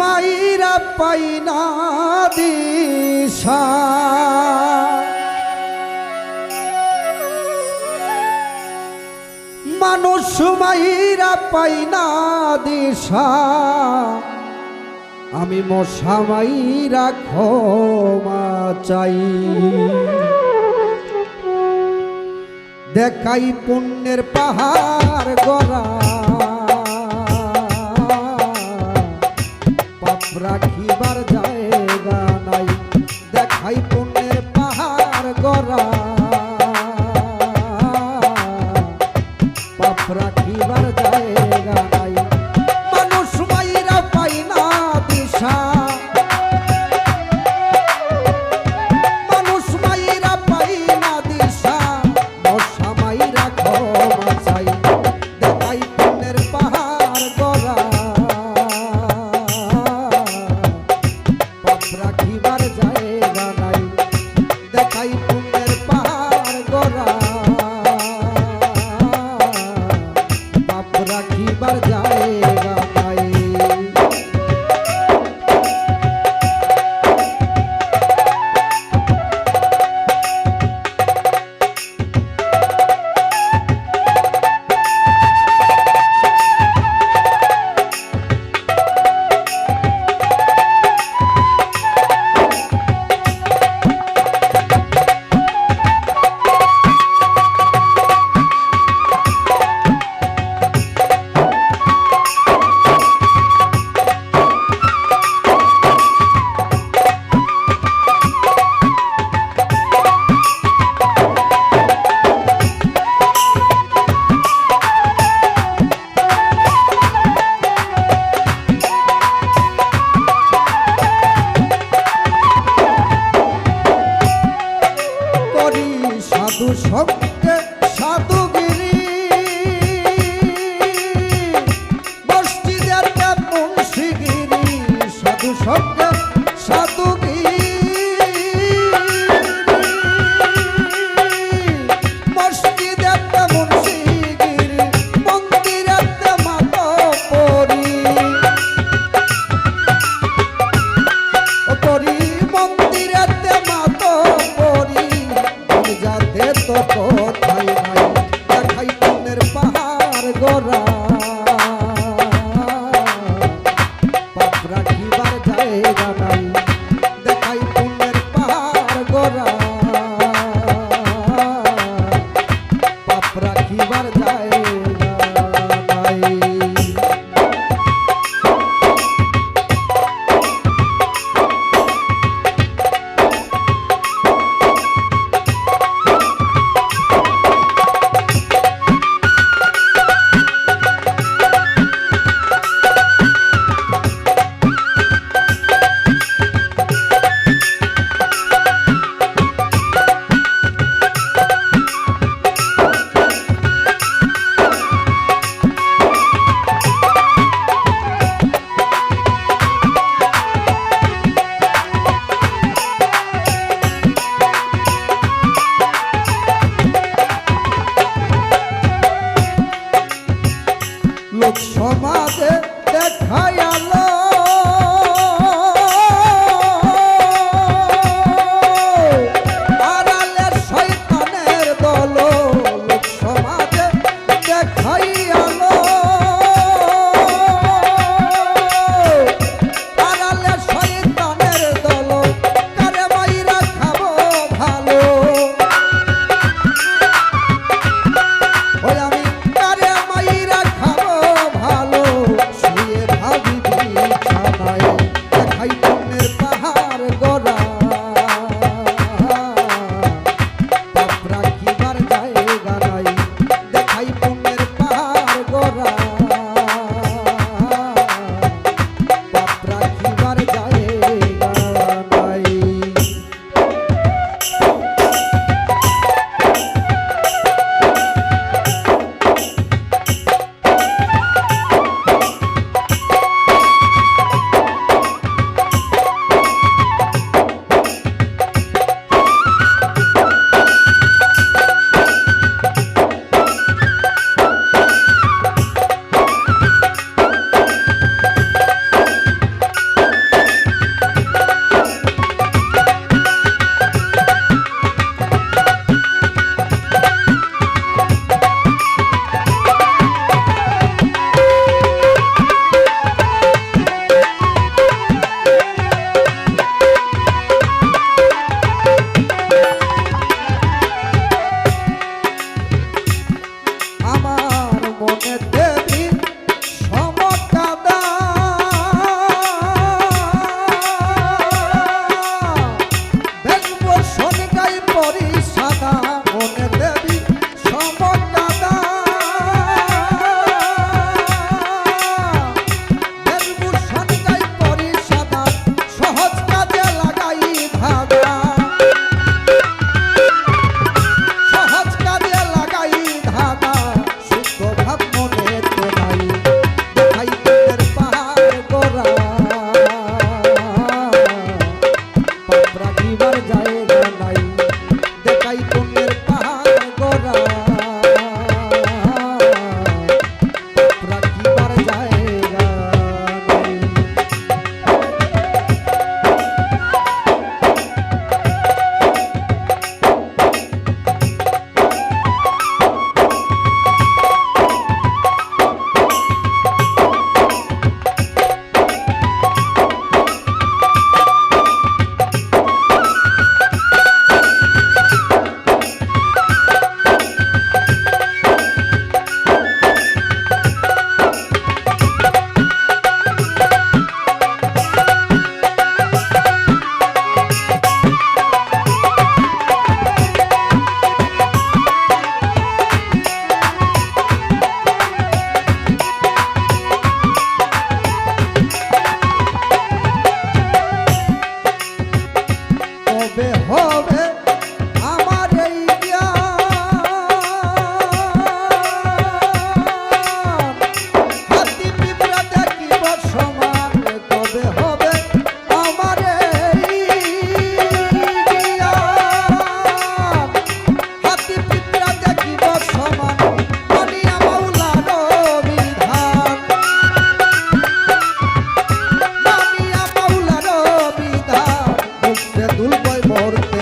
মাইরা পাই না দিশা। মানুষ মাইরা পাই না দিশা। আমি মশা মাইরা ক্ষমা চাই। দেখাই পুণ্যের পাহাড় গড়া। son তো কোথায় নাই দেখাই মনের পাহাড় গোরা রাখিবার জায়গা নাই, দেখাই পুণ্যের পাহাড় গোরা পাপ রাখিবার যায় Thank you. তেঁতুল কয় মরতে